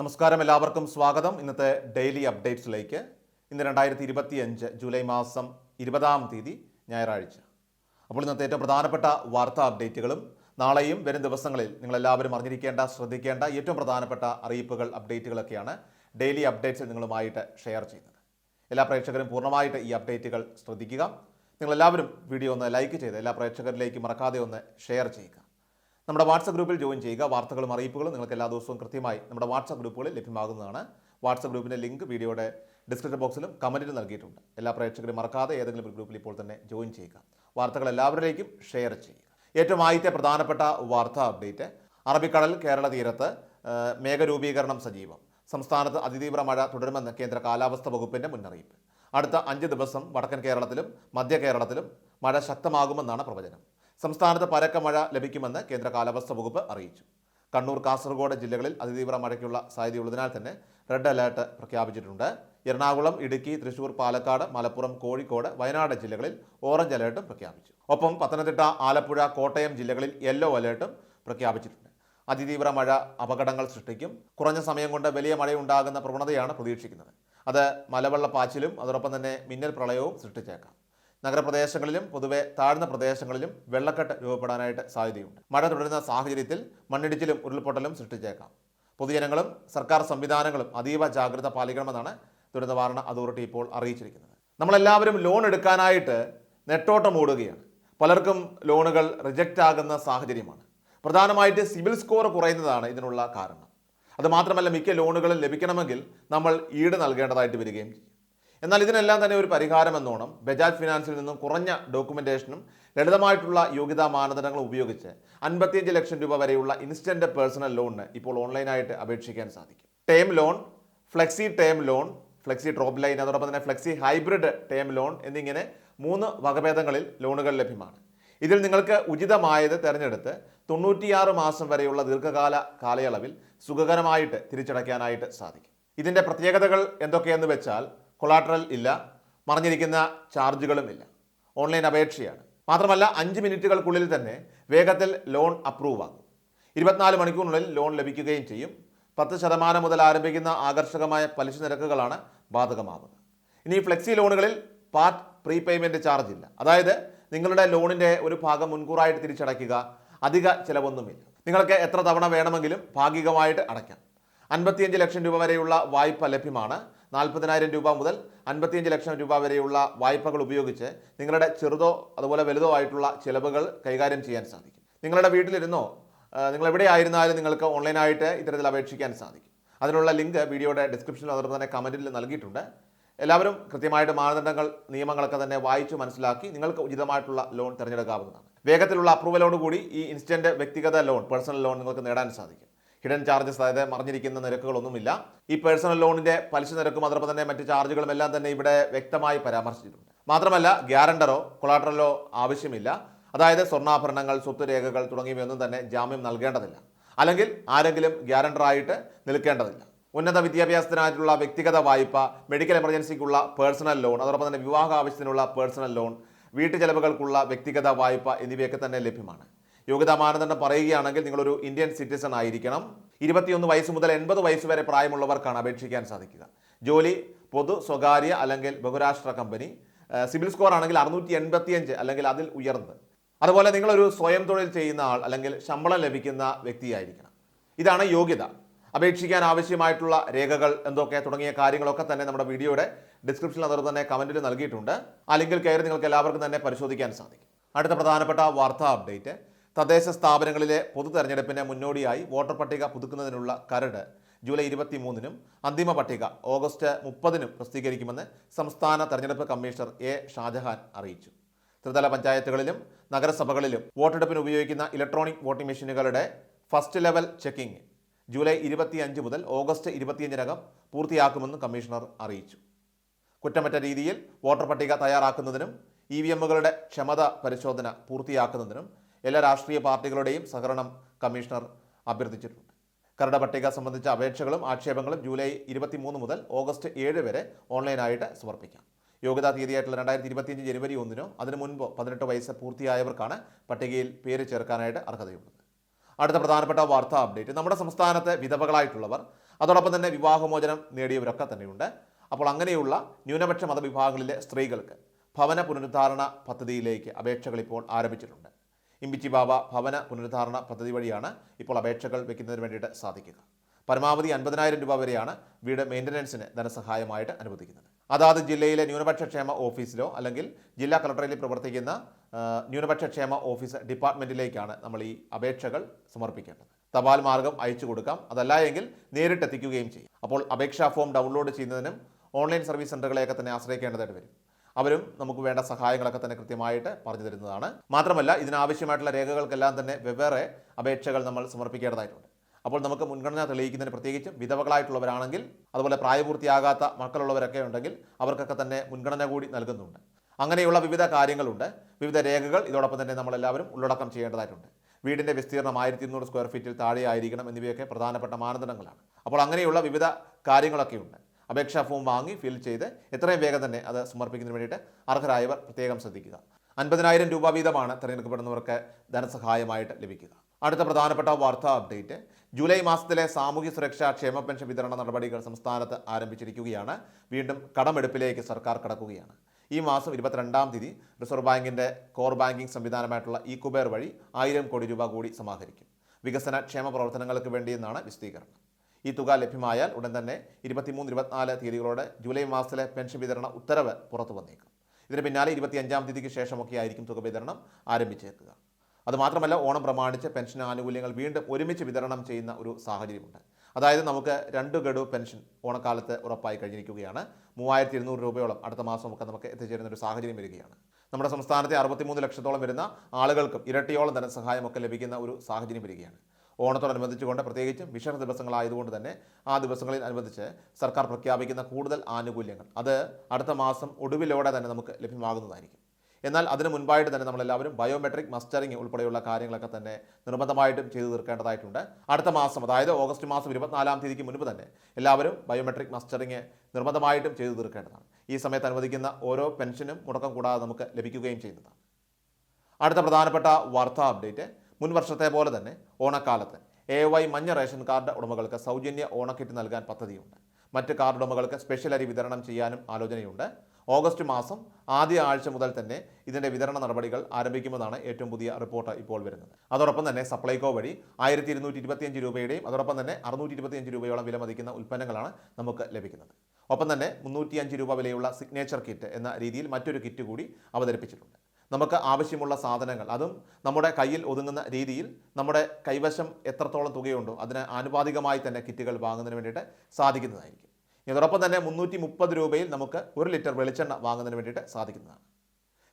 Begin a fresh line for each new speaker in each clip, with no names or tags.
നമസ്കാരം എല്ലാവർക്കും സ്വാഗതം ഇന്നത്തെ ഡെയിലി അപ്ഡേറ്റ്സിലേക്ക് ഇന്ന് രണ്ടായിരത്തി ഇരുപത്തി അഞ്ച് ജൂലൈ മാസം ഇരുപതാം തീയതി ഞായറാഴ്ച അപ്പോൾ ഇന്നത്തെ ഏറ്റവും പ്രധാനപ്പെട്ട വാർത്താ അപ്ഡേറ്റുകളും നാളെയും വരും ദിവസങ്ങളിൽ നിങ്ങളെല്ലാവരും അറിഞ്ഞിരിക്കേണ്ട ശ്രദ്ധിക്കേണ്ട ഏറ്റവും പ്രധാനപ്പെട്ട അറിയിപ്പുകൾ അപ്ഡേറ്റുകളൊക്കെയാണ് ഡെയിലി അപ്ഡേറ്റ്സിൽ നിങ്ങളുമായിട്ട് ഷെയർ ചെയ്യുന്നത് എല്ലാ പ്രേക്ഷകരും പൂർണ്ണമായിട്ട് ഈ അപ്ഡേറ്റുകൾ ശ്രദ്ധിക്കുക നിങ്ങളെല്ലാവരും വീഡിയോ ഒന്ന് ലൈക്ക് ചെയ്ത് എല്ലാ പ്രേക്ഷകരിലേക്ക് മറക്കാതെ ഒന്ന് ഷെയർ ചെയ്യുക നമ്മുടെ വാട്സപ്പ് ഗ്രൂപ്പിൽ ജോയിൻ ചെയ്യുക വാർത്തകളും അറിയിപ്പുകളും നിങ്ങൾക്ക് എല്ലാ ദിവസവും കൃത്യമായി നമ്മുടെ വാട്സപ്പ് ഗ്രൂപ്പുകളിൽ ലഭ്യമാകുന്നതാണ് വാട്സപ്പ് ഗ്രൂപ്പിൻ്റെ ലിങ്ക് വീഡിയോയുടെ ഡിസ്ക്രിപ്ഷൻ ബോക്സിലും കമൻറ്റിൽ നൽകിയിട്ടുണ്ട് എല്ലാ പ്രേക്ഷകരും മറക്കാതെ ഏതെങ്കിലും ഒരു ഗ്രൂപ്പിൽ ഇപ്പോൾ തന്നെ ജോയിൻ ചെയ്യുക വാർത്തകൾ എല്ലാവരിലേക്കും ഷെയർ ചെയ്യുക ഏറ്റവും ആദ്യത്തെ പ്രധാനപ്പെട്ട വാർത്താ അപ്ഡേറ്റ് അറബിക്കടൽ കേരള തീരത്ത് മേഘരൂപീകരണം സജീവം സംസ്ഥാനത്ത് അതിതീവ്ര മഴ തുടരുമെന്ന് കേന്ദ്ര കാലാവസ്ഥ വകുപ്പിൻ്റെ മുന്നറിയിപ്പ് അടുത്ത അഞ്ച് ദിവസം വടക്കൻ കേരളത്തിലും മധ്യ കേരളത്തിലും മഴ ശക്തമാകുമെന്നാണ് പ്രവചനം സംസ്ഥാനത്ത് പരക്ക മഴ ലഭിക്കുമെന്ന് കേന്ദ്ര കാലാവസ്ഥ വകുപ്പ് അറിയിച്ചു കണ്ണൂർ കാസർഗോഡ് ജില്ലകളിൽ അതിതീവ്ര മഴയ്ക്കുള്ള സാധ്യതയുള്ളതിനാൽ തന്നെ റെഡ് അലേർട്ട് പ്രഖ്യാപിച്ചിട്ടുണ്ട് എറണാകുളം ഇടുക്കി തൃശൂർ പാലക്കാട് മലപ്പുറം കോഴിക്കോട് വയനാട് ജില്ലകളിൽ ഓറഞ്ച് അലേർട്ടും പ്രഖ്യാപിച്ചു ഒപ്പം പത്തനംതിട്ട ആലപ്പുഴ കോട്ടയം ജില്ലകളിൽ യെല്ലോ അലേർട്ടും പ്രഖ്യാപിച്ചിട്ടുണ്ട് അതിതീവ്ര മഴ അപകടങ്ങൾ സൃഷ്ടിക്കും കുറഞ്ഞ സമയം കൊണ്ട് വലിയ മഴയുണ്ടാകുന്ന പ്രവണതയാണ് പ്രതീക്ഷിക്കുന്നത് അത് മലവെള്ളപ്പാച്ചിലും അതോടൊപ്പം തന്നെ മിന്നൽ പ്രളയവും സൃഷ്ടിച്ചേക്കാം നഗരപ്രദേശങ്ങളിലും പൊതുവെ താഴ്ന്ന പ്രദേശങ്ങളിലും വെള്ളക്കെട്ട് രൂപപ്പെടാനായിട്ട് സാധ്യതയുണ്ട് മഴ തുടരുന്ന സാഹചര്യത്തിൽ മണ്ണിടിച്ചിലും ഉരുൾപൊട്ടലും സൃഷ്ടിച്ചേക്കാം പൊതുജനങ്ങളും സർക്കാർ സംവിധാനങ്ങളും അതീവ ജാഗ്രത പാലിക്കണമെന്നാണ് ദുരന്തവാരണ അതോറിറ്റി ഇപ്പോൾ അറിയിച്ചിരിക്കുന്നത് നമ്മളെല്ലാവരും ലോൺ എടുക്കാനായിട്ട് നെട്ടോട്ടം ഓടുകയാണ് പലർക്കും ലോണുകൾ റിജക്റ്റ് ആകുന്ന സാഹചര്യമാണ് പ്രധാനമായിട്ട് സിവിൽ സ്കോർ കുറയുന്നതാണ് ഇതിനുള്ള കാരണം അതുമാത്രമല്ല മിക്ക ലോണുകളും ലഭിക്കണമെങ്കിൽ നമ്മൾ ഈട് നൽകേണ്ടതായിട്ട് വരികയും ചെയ്യും എന്നാൽ ഇതിനെല്ലാം തന്നെ ഒരു പരിഹാരം എന്നോണം ബജാജ് ഫിനാൻസിൽ നിന്നും കുറഞ്ഞ ഡോക്യുമെൻറ്റേഷനും ലളിതമായിട്ടുള്ള യോഗ്യതാ മാനദണ്ഡങ്ങൾ ഉപയോഗിച്ച് അൻപത്തിയഞ്ച് ലക്ഷം രൂപ വരെയുള്ള ഇൻസ്റ്റൻറ്റ് പേഴ്സണൽ ലോണിന് ഇപ്പോൾ ഓൺലൈനായിട്ട് അപേക്ഷിക്കാൻ സാധിക്കും term loan flexi term loan flexi drop line അതോടൊപ്പം തന്നെ ഫ്ലെക്സി ഹൈബ്രിഡ് ടേം ലോൺ എന്നിങ്ങനെ മൂന്ന് വകഭേദങ്ങളിൽ ലോണുകൾ ലഭ്യമാണ് ഇതിൽ നിങ്ങൾക്ക് ഉചിതമായത് തിരഞ്ഞെടുത്ത് തൊണ്ണൂറ്റിയാറ് മാസം വരെയുള്ള ദീർഘകാല കാലയളവിൽ സുഖകരമായിട്ട് തിരിച്ചടയ്ക്കാനായിട്ട് സാധിക്കും ഇതിൻ്റെ പ്രത്യേകതകൾ എന്തൊക്കെയെന്ന് വെച്ചാൽ കൊളാട്രൽ ഇല്ല മറിഞ്ഞിരിക്കുന്ന ചാർജുകളും ഇല്ല ഓൺലൈൻ അപേക്ഷയാണ് മാത്രമല്ല അഞ്ച് മിനിറ്റുകൾക്കുള്ളിൽ തന്നെ വേഗത്തിൽ ലോൺ അപ്രൂവ് ആകും ഇരുപത്തിനാല് മണിക്കൂറിനുള്ളിൽ ലോൺ ലഭിക്കുകയും ചെയ്യും പത്ത് ശതമാനം മുതൽ ആരംഭിക്കുന്ന ആകർഷകമായ പലിശ നിരക്കുകളാണ് ബാധകമാകുന്നത് ഇനി ഫ്ലെക്സി ലോണുകളിൽ പാർട്ട് പേയ്മെൻറ്റ് ചാർജ് ഇല്ല അതായത് നിങ്ങളുടെ ലോണിൻ്റെ ഒരു ഭാഗം മുൻകൂറായിട്ട് തിരിച്ചടയ്ക്കുക അധിക ചിലവൊന്നുമില്ല നിങ്ങൾക്ക് എത്ര തവണ വേണമെങ്കിലും ഭാഗികമായിട്ട് അടയ്ക്കാം അൻപത്തിയഞ്ച് ലക്ഷം രൂപ വരെയുള്ള വായ്പ ലഭ്യമാണ് നാൽപ്പതിനായിരം രൂപ മുതൽ അൻപത്തിയഞ്ച് ലക്ഷം രൂപ വരെയുള്ള വായ്പകൾ ഉപയോഗിച്ച് നിങ്ങളുടെ ചെറുതോ അതുപോലെ വലുതോ ആയിട്ടുള്ള ചിലവുകൾ കൈകാര്യം ചെയ്യാൻ സാധിക്കും നിങ്ങളുടെ വീട്ടിലിരുന്നോ നിങ്ങൾ എവിടെയായിരുന്നാലും നിങ്ങൾക്ക് ഓൺലൈനായിട്ട് ഇത്തരത്തിൽ അപേക്ഷിക്കാൻ സാധിക്കും അതിനുള്ള ലിങ്ക് വീഡിയോയുടെ ഡിസ്ക്രിപ്ഷനിൽ അതോടൊപ്പം തന്നെ കമൻറ്റിൽ നൽകിയിട്ടുണ്ട് എല്ലാവരും കൃത്യമായിട്ട് മാനദണ്ഡങ്ങൾ നിയമങ്ങളൊക്കെ തന്നെ വായിച്ചു മനസ്സിലാക്കി നിങ്ങൾക്ക് ഉചിതമായിട്ടുള്ള ലോൺ തിരഞ്ഞെടുക്കാവുന്നതാണ് വേഗത്തിലുള്ള അപ്രൂവലോടുകൂടി ഈ ഇൻസ്റ്റൻറ്റ് വ്യക്തിഗത ലോൺ പേഴ്സണൽ ലോൺ നിങ്ങൾക്ക് നേടാൻ സാധിക്കും ഹിഡൻ ചാർജസ് അതായത് മറിഞ്ഞിരിക്കുന്ന നിരക്കുകളൊന്നുമില്ല ഈ പേഴ്സണൽ ലോണിന്റെ പലിശ നിരക്കും അതോടൊപ്പം തന്നെ മറ്റ് ചാർജുകളും എല്ലാം തന്നെ ഇവിടെ വ്യക്തമായി പരാമർശിച്ചിട്ടുണ്ട് മാത്രമല്ല ഗ്യാരണ്ടറോ കൊളാട്രലോ ആവശ്യമില്ല അതായത് സ്വർണ്ണാഭരണങ്ങൾ സ്വത്ത് രേഖകൾ തുടങ്ങിയവയൊന്നും തന്നെ ജാമ്യം നൽകേണ്ടതില്ല അല്ലെങ്കിൽ ആരെങ്കിലും ഗ്യാരണ്ടറായിട്ട് നിൽക്കേണ്ടതില്ല ഉന്നത വിദ്യാഭ്യാസത്തിനായിട്ടുള്ള വ്യക്തിഗത വായ്പ മെഡിക്കൽ എമർജൻസിക്കുള്ള പേഴ്സണൽ ലോൺ അതോടൊപ്പം തന്നെ വിവാഹ ആവശ്യത്തിനുള്ള പേഴ്സണൽ ലോൺ വീട്ടു ചെലവുകൾക്കുള്ള വ്യക്തിഗത വായ്പ എന്നിവയൊക്കെ തന്നെ ലഭ്യമാണ് യോഗ്യതാ മാനദണ്ഡം പറയുകയാണെങ്കിൽ നിങ്ങളൊരു ഇന്ത്യൻ സിറ്റിസൺ ആയിരിക്കണം ഇരുപത്തിയൊന്ന് വയസ്സ് മുതൽ എൺപത് വയസ്സ് വരെ പ്രായമുള്ളവർക്കാണ് അപേക്ഷിക്കാൻ സാധിക്കുക ജോലി പൊതു സ്വകാര്യ അല്ലെങ്കിൽ ബഹുരാഷ്ട്ര കമ്പനി സിവിൽ സ്കോർ ആണെങ്കിൽ അറുന്നൂറ്റി എൺപത്തിയഞ്ച് അല്ലെങ്കിൽ അതിൽ ഉയർന്ന് അതുപോലെ നിങ്ങളൊരു സ്വയം തൊഴിൽ ചെയ്യുന്ന ആൾ അല്ലെങ്കിൽ ശമ്പളം ലഭിക്കുന്ന വ്യക്തിയായിരിക്കണം ഇതാണ് യോഗ്യത അപേക്ഷിക്കാൻ ആവശ്യമായിട്ടുള്ള രേഖകൾ എന്തൊക്കെ തുടങ്ങിയ കാര്യങ്ങളൊക്കെ തന്നെ നമ്മുടെ വീഡിയോയുടെ ഡിസ്ക്രിപ്ഷനിൽ അതിൽ തന്നെ കമൻറ്റിൽ നൽകിയിട്ടുണ്ട് ആ ലിങ്കിൽ കയറി നിങ്ങൾക്ക് എല്ലാവർക്കും തന്നെ പരിശോധിക്കാൻ സാധിക്കും അടുത്ത പ്രധാനപ്പെട്ട വാർത്താ അപ്ഡേറ്റ് തദ്ദേശ സ്ഥാപനങ്ങളിലെ പൊതു തെരഞ്ഞെടുപ്പിന് മുന്നോടിയായി വോട്ടർ പട്ടിക പുതുക്കുന്നതിനുള്ള കരട് ജൂലൈ ഇരുപത്തി മൂന്നിനും അന്തിമ പട്ടിക ഓഗസ്റ്റ് മുപ്പതിനും പ്രസിദ്ധീകരിക്കുമെന്ന് സംസ്ഥാന തെരഞ്ഞെടുപ്പ് കമ്മീഷണർ എ ഷാജഹാൻ അറിയിച്ചു ത്രിതല പഞ്ചായത്തുകളിലും നഗരസഭകളിലും വോട്ടെടുപ്പിന് ഉപയോഗിക്കുന്ന ഇലക്ട്രോണിക് വോട്ടിംഗ് മെഷീനുകളുടെ ഫസ്റ്റ് ലെവൽ ചെക്കിംഗ് ജൂലൈ ഇരുപത്തിയഞ്ച് മുതൽ ഓഗസ്റ്റ് ഇരുപത്തിയഞ്ചിനകം പൂർത്തിയാക്കുമെന്നും കമ്മീഷണർ അറിയിച്ചു കുറ്റമറ്റ രീതിയിൽ വോട്ടർ പട്ടിക തയ്യാറാക്കുന്നതിനും ഇ വി എമ്മുകളുടെ ക്ഷമത പരിശോധന പൂർത്തിയാക്കുന്നതിനും എല്ലാ രാഷ്ട്രീയ പാർട്ടികളുടെയും സഹകരണം കമ്മീഷണർ അഭ്യർത്ഥിച്ചിട്ടുണ്ട് കരട് പട്ടിക സംബന്ധിച്ച അപേക്ഷകളും ആക്ഷേപങ്ങളും ജൂലൈ മൂന്ന് മുതൽ ഓഗസ്റ്റ് ഏഴ് വരെ ഓൺലൈനായിട്ട് സമർപ്പിക്കാം യോഗ്യതാ തീയതിയായിട്ടുള്ള രണ്ടായിരത്തി ഇരുപത്തിയഞ്ച് ജനുവരി ഒന്നിനോ അതിനു മുൻപ് പതിനെട്ട് വയസ്സ് പൂർത്തിയായവർക്കാണ് പട്ടികയിൽ പേര് ചേർക്കാനായിട്ട് അർഹതയുള്ളത് അടുത്ത പ്രധാനപ്പെട്ട വാർത്താ അപ്ഡേറ്റ് നമ്മുടെ സംസ്ഥാനത്തെ വിധവകളായിട്ടുള്ളവർ അതോടൊപ്പം തന്നെ വിവാഹമോചനം നേടിയവരൊക്കെ തന്നെയുണ്ട് അപ്പോൾ അങ്ങനെയുള്ള ന്യൂനപക്ഷ മതവിഭാഗങ്ങളിലെ സ്ത്രീകൾക്ക് ഭവന പുനരുദ്ധാരണ പദ്ധതിയിലേക്ക് അപേക്ഷകൾ ഇപ്പോൾ ആരംഭിച്ചിട്ടുണ്ട് ഇമ്പിറ്റി ബാബ ഭവന പുനരുദ്ധാരണ പദ്ധതി വഴിയാണ് ഇപ്പോൾ അപേക്ഷകൾ വയ്ക്കുന്നതിന് വേണ്ടിയിട്ട് സാധിക്കുക പരമാവധി അൻപതിനായിരം രൂപ വരെയാണ് വീട് മെയിൻ്റനൻസിന് ധനസഹായമായിട്ട് അനുവദിക്കുന്നത് അതാത് ജില്ലയിലെ ന്യൂനപക്ഷ ക്ഷേമ ഓഫീസിലോ അല്ലെങ്കിൽ ജില്ലാ കളക്ടറേറ്റിൽ പ്രവർത്തിക്കുന്ന ന്യൂനപക്ഷ ക്ഷേമ ഓഫീസ് ഡിപ്പാർട്ട്മെൻറ്റിലേക്കാണ് നമ്മൾ ഈ അപേക്ഷകൾ സമർപ്പിക്കേണ്ടത് തപാൽ മാർഗം അയച്ചു കൊടുക്കാം അതല്ല എങ്കിൽ എത്തിക്കുകയും ചെയ്യും അപ്പോൾ അപേക്ഷാ ഫോം ഡൗൺലോഡ് ചെയ്യുന്നതിനും ഓൺലൈൻ സർവീസ് സെൻ്ററുകളെയൊക്കെ തന്നെ ആശ്രയിക്കേണ്ടതായിട്ട് വരും അവരും നമുക്ക് വേണ്ട സഹായങ്ങളൊക്കെ തന്നെ കൃത്യമായിട്ട് പറഞ്ഞു തരുന്നതാണ് മാത്രമല്ല ഇതിനാവശ്യമായിട്ടുള്ള രേഖകൾക്കെല്ലാം തന്നെ വെവ്വേറെ അപേക്ഷകൾ നമ്മൾ സമർപ്പിക്കേണ്ടതായിട്ടുണ്ട് അപ്പോൾ നമുക്ക് മുൻഗണന തെളിയിക്കുന്നതിന് പ്രത്യേകിച്ചും വിധവകളായിട്ടുള്ളവരാണെങ്കിൽ അതുപോലെ പ്രായപൂർത്തിയാകാത്ത മക്കളുള്ളവരൊക്കെ ഉണ്ടെങ്കിൽ അവർക്കൊക്കെ തന്നെ മുൻഗണന കൂടി നൽകുന്നുണ്ട് അങ്ങനെയുള്ള വിവിധ കാര്യങ്ങളുണ്ട് വിവിധ രേഖകൾ ഇതോടൊപ്പം തന്നെ നമ്മളെല്ലാവരും ഉള്ളടക്കം ചെയ്യേണ്ടതായിട്ടുണ്ട് വീടിൻ്റെ വിസ്തീർണം ആയിരത്തി ഇരുന്നൂറ് സ്ക്വയർ ഫീറ്റിൽ താഴെയായിരിക്കണം എന്നിവയൊക്കെ പ്രധാനപ്പെട്ട മാനദണ്ഡങ്ങളാണ് അപ്പോൾ അങ്ങനെയുള്ള വിവിധ കാര്യങ്ങളൊക്കെയുണ്ട് അപേക്ഷാ ഫോം വാങ്ങി ഫിൽ ചെയ്ത് എത്രയും വേഗം തന്നെ അത് സമർപ്പിക്കുന്നതിന് വേണ്ടിയിട്ട് അർഹരായവർ പ്രത്യേകം ശ്രദ്ധിക്കുക അൻപതിനായിരം രൂപ വീതമാണ് തിരഞ്ഞെടുക്കപ്പെടുന്നവർക്ക് ധനസഹായമായിട്ട് ലഭിക്കുക അടുത്ത പ്രധാനപ്പെട്ട വാർത്താ അപ്ഡേറ്റ് ജൂലൈ മാസത്തിലെ സാമൂഹ്യ സുരക്ഷാ ക്ഷേമ പെൻഷൻ വിതരണ നടപടികൾ സംസ്ഥാനത്ത് ആരംഭിച്ചിരിക്കുകയാണ് വീണ്ടും കടമെടുപ്പിലേക്ക് സർക്കാർ കടക്കുകയാണ് ഈ മാസം ഇരുപത്തിരണ്ടാം തീയതി റിസർവ് ബാങ്കിൻ്റെ കോർ ബാങ്കിംഗ് സംവിധാനമായിട്ടുള്ള ഈ കുബേർ വഴി ആയിരം കോടി രൂപ കൂടി സമാഹരിക്കും വികസന ക്ഷേമ പ്രവർത്തനങ്ങൾക്ക് വേണ്ടിയെന്നാണ് വിശദീകരണം ഈ തുക ലഭ്യമായാൽ ഉടൻ തന്നെ ഇരുപത്തിമൂന്ന് ഇരുപത്തിനാല് തീയതികളോടെ ജൂലൈ മാസത്തിലെ പെൻഷൻ വിതരണ ഉത്തരവ് പുറത്തു വന്നേക്കും ഇതിന് പിന്നാലെ ഇരുപത്തിയഞ്ചാം തീയതിക്ക് ശേഷമൊക്കെ ആയിരിക്കും തുക വിതരണം ആരംഭിച്ചേക്കുക അതുമാത്രമല്ല ഓണം പ്രമാണിച്ച് പെൻഷൻ ആനുകൂല്യങ്ങൾ വീണ്ടും ഒരുമിച്ച് വിതരണം ചെയ്യുന്ന ഒരു സാഹചര്യമുണ്ട് അതായത് നമുക്ക് രണ്ട് ഗഡു പെൻഷൻ ഓണക്കാലത്ത് ഉറപ്പായി കഴിഞ്ഞിരിക്കുകയാണ് മൂവായിരത്തി ഇരുന്നൂറ് രൂപയോളം അടുത്ത മാസമൊക്കെ നമുക്ക് എത്തിച്ചേരുന്ന ഒരു സാഹചര്യം വരികയാണ് നമ്മുടെ സംസ്ഥാനത്തെ അറുപത്തിമൂന്ന് ലക്ഷത്തോളം വരുന്ന ആളുകൾക്കും ഇരട്ടിയോളം ധനസഹായമൊക്കെ ലഭിക്കുന്ന ഒരു സാഹചര്യം വരികയാണ് ഓണത്തോടനുബന്ധിച്ചുകൊണ്ട് പ്രത്യേകിച്ചും വിശേഷ ദിവസങ്ങളായതുകൊണ്ട് തന്നെ ആ ദിവസങ്ങളിൽ അനുബന്ധിച്ച് സർക്കാർ പ്രഖ്യാപിക്കുന്ന കൂടുതൽ ആനുകൂല്യങ്ങൾ അത് അടുത്ത മാസം ഒടുവിലോടെ തന്നെ നമുക്ക് ലഭ്യമാകുന്നതായിരിക്കും എന്നാൽ അതിന് മുൻപായിട്ട് തന്നെ നമ്മളെല്ലാവരും ബയോമെട്രിക് മസ്റ്ററിംഗ് ഉൾപ്പെടെയുള്ള കാര്യങ്ങളൊക്കെ തന്നെ നിർബന്ധമായിട്ടും ചെയ്തു തീർക്കേണ്ടതായിട്ടുണ്ട് അടുത്ത മാസം അതായത് ഓഗസ്റ്റ് മാസം ഇരുപത്തിനാലാം തീയതിക്ക് മുൻപ് തന്നെ എല്ലാവരും ബയോമെട്രിക് മസ്റ്ററിങ് നിർബന്ധമായിട്ടും ചെയ്തു തീർക്കേണ്ടതാണ് ഈ സമയത്ത് അനുവദിക്കുന്ന ഓരോ പെൻഷനും മുടക്കം കൂടാതെ നമുക്ക് ലഭിക്കുകയും ചെയ്യുന്നതാണ് അടുത്ത പ്രധാനപ്പെട്ട വാർത്താ അപ്ഡേറ്റ് മുൻ വർഷത്തെ പോലെ തന്നെ ഓണക്കാലത്ത് എ വൈ മഞ്ഞ റേഷൻ കാർഡ് ഉടമകൾക്ക് സൗജന്യ ഓണക്കിറ്റ് നൽകാൻ പദ്ധതിയുണ്ട് മറ്റ് കാർഡ് ഉടമകൾക്ക് സ്പെഷ്യൽ അരി വിതരണം ചെയ്യാനും ആലോചനയുണ്ട് ഓഗസ്റ്റ് മാസം ആദ്യ ആഴ്ച മുതൽ തന്നെ ഇതിൻ്റെ വിതരണ നടപടികൾ ആരംഭിക്കുമെന്നാണ് ഏറ്റവും പുതിയ റിപ്പോർട്ട് ഇപ്പോൾ വരുന്നത് അതോടൊപ്പം തന്നെ സപ്ലൈകോ വഴി ആയിരത്തി ഇരുന്നൂറ്റി ഇരുപത്തിയഞ്ച് രൂപയുടെയും അതോടൊപ്പം തന്നെ അറുന്നൂറ്റി ഇരുപത്തിയഞ്ച് രൂപയോളം വില മതിക്കുന്ന ഉൽപ്പന്നങ്ങളാണ് നമുക്ക് ലഭിക്കുന്നത് ഒപ്പം തന്നെ മുന്നൂറ്റിയഞ്ച് രൂപ വിലയുള്ള സിഗ്നേച്ചർ കിറ്റ് എന്ന രീതിയിൽ മറ്റൊരു കിറ്റ് കൂടി അവതരിപ്പിച്ചിട്ടുണ്ട് നമുക്ക് ആവശ്യമുള്ള സാധനങ്ങൾ അതും നമ്മുടെ കയ്യിൽ ഒതുങ്ങുന്ന രീതിയിൽ നമ്മുടെ കൈവശം എത്രത്തോളം തുകയുണ്ടോ അതിന് ആനുപാതികമായി തന്നെ കിറ്റുകൾ വാങ്ങുന്നതിന് വേണ്ടിയിട്ട് സാധിക്കുന്നതായിരിക്കും ഇതോടൊപ്പം തന്നെ മുന്നൂറ്റി മുപ്പത് രൂപയിൽ നമുക്ക് ഒരു ലിറ്റർ വെളിച്ചെണ്ണ വാങ്ങുന്നതിന് വേണ്ടിയിട്ട് സാധിക്കുന്നതാണ്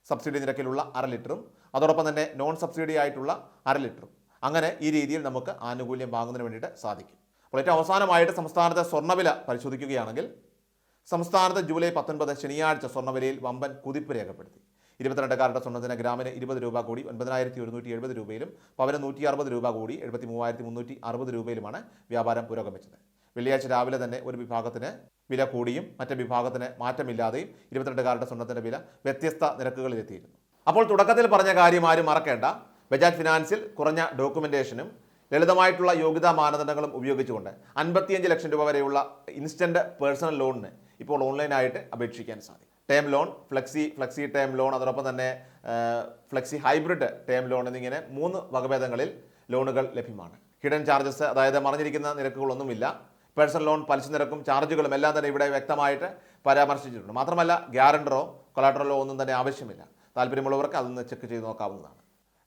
സബ്സിഡി നിരക്കിലുള്ള അര ലിറ്ററും അതോടൊപ്പം തന്നെ നോൺ സബ്സിഡി ആയിട്ടുള്ള അര ലിറ്ററും അങ്ങനെ ഈ രീതിയിൽ നമുക്ക് ആനുകൂല്യം വാങ്ങുന്നതിന് വേണ്ടിയിട്ട് സാധിക്കും അപ്പോൾ ഏറ്റവും അവസാനമായിട്ട് സംസ്ഥാനത്തെ സ്വർണ്ണവില പരിശോധിക്കുകയാണെങ്കിൽ സംസ്ഥാനത്ത് ജൂലൈ പത്തൊൻപത് ശനിയാഴ്ച സ്വർണ്ണവിലയിൽ വമ്പൻ കുതിപ്പ് രേഖപ്പെടുത്തി ഇരുപത്തിരണ്ടക്കാരുടെ സ്വർണ്ണത്തിന് ഗ്രാമിന് ഇരുപത് രൂപ കൂടി ഒൻപതിനായിരത്തി ഒരുന്നൂറ്റി എഴുപത് രൂപയിലും പവന് നൂറ്റി അറുപത് രൂപ കൂടി എഴുപത്തി മൂവായിരത്തി മുന്നൂറ്റി അറുപത് രൂപയിലുമാണ് വ്യാപാരം പുരോഗമിച്ചത് വെള്ളിയാഴ്ച രാവിലെ തന്നെ ഒരു വിഭാഗത്തിന് വില കൂടിയും മറ്റേ വിഭാഗത്തിന് മാറ്റമില്ലാതെയും ഇരുപത്തിരണ്ടുകാരുടെ സ്വർണ്ണത്തിൻ്റെ വില വ്യത്യസ്ത നിരക്കുകളിലെത്തിയിരുന്നു അപ്പോൾ തുടക്കത്തിൽ പറഞ്ഞ കാര്യം ആരും മറക്കേണ്ട ബജാജ് ഫിനാൻസിൽ കുറഞ്ഞ ഡോക്യുമെൻറ്റേഷനും ലളിതമായിട്ടുള്ള യോഗ്യതാ മാനദണ്ഡങ്ങളും ഉപയോഗിച്ചുകൊണ്ട് അൻപത്തിയഞ്ച് ലക്ഷം രൂപ വരെയുള്ള ഇൻസ്റ്റൻറ്റ് പേഴ്സണൽ ലോണിന് ഇപ്പോൾ ഓൺലൈനായിട്ട് അപേക്ഷിക്കാൻ സാധിക്കും term loan flexi flexi term loan അതോടൊപ്പം തന്നെ ഫ്ലെക്സി ഹൈബ്രിഡ് ടേം ലോൺ എന്നിങ്ങനെ മൂന്ന് വകഭേദങ്ങളിൽ ലോണുകൾ ലഭ്യമാണ് ഹിഡൻ ചാർജസ് അതായത് മറിഞ്ഞിരിക്കുന്ന നിരക്കുകളൊന്നുമില്ല പേഴ്സണൽ ലോൺ പലിശ നിരക്കും ചാർജുകളും എല്ലാം തന്നെ ഇവിടെ വ്യക്തമായിട്ട് പരാമർശിച്ചിട്ടുണ്ട് മാത്രമല്ല ഗ്യാരണ്ടറോ കൊളാട്രലോ ഒന്നും തന്നെ ആവശ്യമില്ല താല്പര്യമുള്ളവർക്ക് അതൊന്ന് ചെക്ക് ചെയ്ത് നോക്കാവുന്നതാണ്